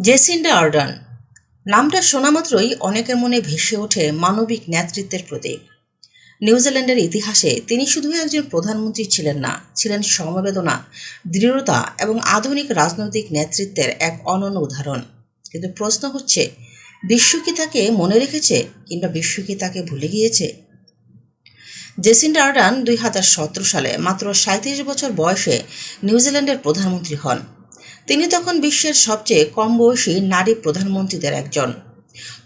Jacinda Ardern. নামটা শোনা মাত্রই অনেকের মনে ভেসে ওঠে মানবিক নেতৃত্বের প্রতীক। নিউজিল্যান্ডের ইতিহাসে তিনি শুধু একজন প্রধানমন্ত্রী ছিলেন না, ছিলেন সমবেদনা, দৃঢ়তা এবং আধুনিক রাজনৈতিক নেতৃত্বের এক অনন্য উদাহরণ। কিন্তু প্রশ্ন হচ্ছে, বিশ্ব কি তাকে মনে রেখেছে কিংবা বিশ্ব কি তাকে ভুলে গিয়েছে? জেসিন্ডা আর্ডান দুই হাজার সতেরো সালে মাত্র সাঁত্রিশ বছর বয়সে নিউজিল্যান্ডের প্রধানমন্ত্রী হন। তিনি তখন বিশ্বের সবচেয়ে কম বয়সী নারী প্রধানমন্ত্রীদের একজন।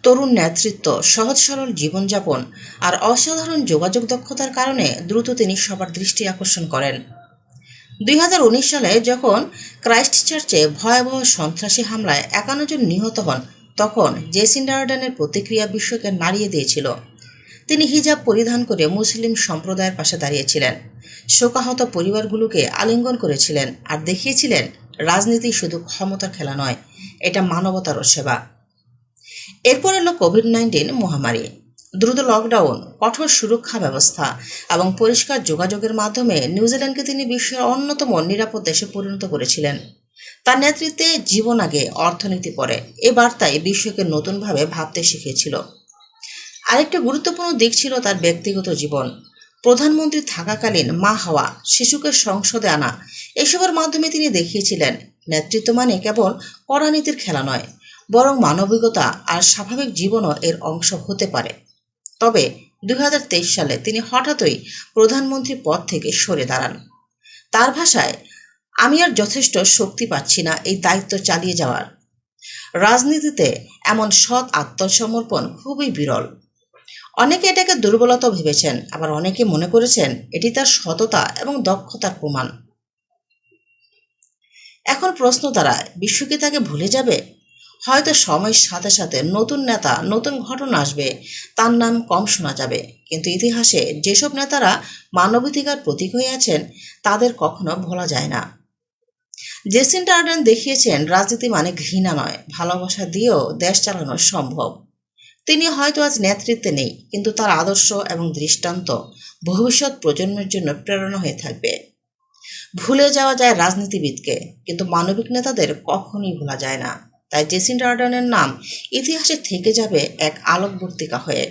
তরুণ নেতৃত্ব, সহজ সরল জীবনযাপন আর অসাধারণ যোগাযোগ দক্ষতার কারণে দ্রুত তিনি সবার দৃষ্টি আকর্ষণ করেন। দুই হাজার উনিশ সালে যখন ক্রাইস্ট চার্চে ভয়াবহ সন্ত্রাসী হামলায় একান্ন জন নিহত হন, তখন জেসিন্ডা আর্ডানের প্রতিক্রিয়া বিশ্বকে নাড়িয়ে দিয়েছিল। তিনি হিজাব পরিধান করে মুসলিম সম্প্রদায়ের পাশে দাঁড়িয়েছিলেন, শোকাহত পরিবারগুলোকে আলিঙ্গন করেছিলেন আর দেখিয়েছিলেন রাজনীতি শুধু ক্ষমতার খেলা নয়, এটা মানবতারও সেবা। এরপর এলো কোভিড নাইন্টিন মহামারী। দ্রুত লকডাউন কঠোর সুরক্ষা ব্যবস্থা এবং পরিষ্কার যোগাযোগের মাধ্যমে নিউজিল্যান্ডকে তিনি বিশ্বের অন্যতম নিরাপদ দেশে পরিণত করেছিলেন। তার নেতৃত্বে জীবন আগে অর্থনীতি পরে, এ বার্তায় বিশ্বকে নতুনভাবে ভাবতে শিখিয়েছিল। আরেকটা গুরুত্বপূর্ণ দিক ছিল তার ব্যক্তিগত জীবন। প্রধানমন্ত্রী থাকাকালীন মা হওয়া, শিশুকে সংসদে আনা, এসবের মাধ্যমে তিনি দেখিয়েছিলেন, নেতৃত্ব মানে কেবল কড়ানীতির খেলা নয়, বরং মানবিকতা আর স্বাভাবিক জীবনও এর অংশ হতে পারে। তবে দু হাজার তেইশ সালে তিনি হঠাৎই প্রধানমন্ত্রী পদ থেকে সরে দাঁড়ান। তার ভাষায়, আমি আর যথেষ্ট শক্তি পাচ্ছি না এই দায়িত্ব চালিয়ে যাওয়ার। রাজনীতিতে এমন সৎ আত্মসমর্পণ খুবই বিরল। অনেকে এটাকে দুর্বলতা ভেবেছেন, আবার অনেকে মনে করেছেন এটি তার সততা এবং দক্ষতার প্রমাণ। এখন প্রশ্ন দাঁড়ায় বিশ্ব কি তাকে ভুলে যাবে? হয়তো সময়ের সাথে সাথে নতুন নেতা, নতুন ঘটনা আসবে, তার নাম কম শোনা যাবে। কিন্তু ইতিহাসে যেসব নেতারা মানবাধিকার প্রতীক হয়ে আছেন, তাদের কখনো ভোলা যায় না। জেসিন আর্ডেন দেখিয়েছেন, রাজনীতি মানে ঘৃণা নয়, ভালোবাসা দিয়েও দেশ চালানো সম্ভব। তিনি হয়তো আজ নেতৃত্বে নেই, কিন্তু তার আদর্শ এবং দৃষ্টান্ত ভবিষ্যৎ প্রজন্মের জন্য প্রেরণা হয়ে থাকবে। ভুলে যাওয়া যায় রাজনীতিবিদকে, কিন্তু মানবিক নেতাদের কখনোই ভোলা যায় না। তাই জেসিন রার্ডনের নাম ইতিহাসে থেকে যাবে এক আলোকবর্তিকা হয়ে।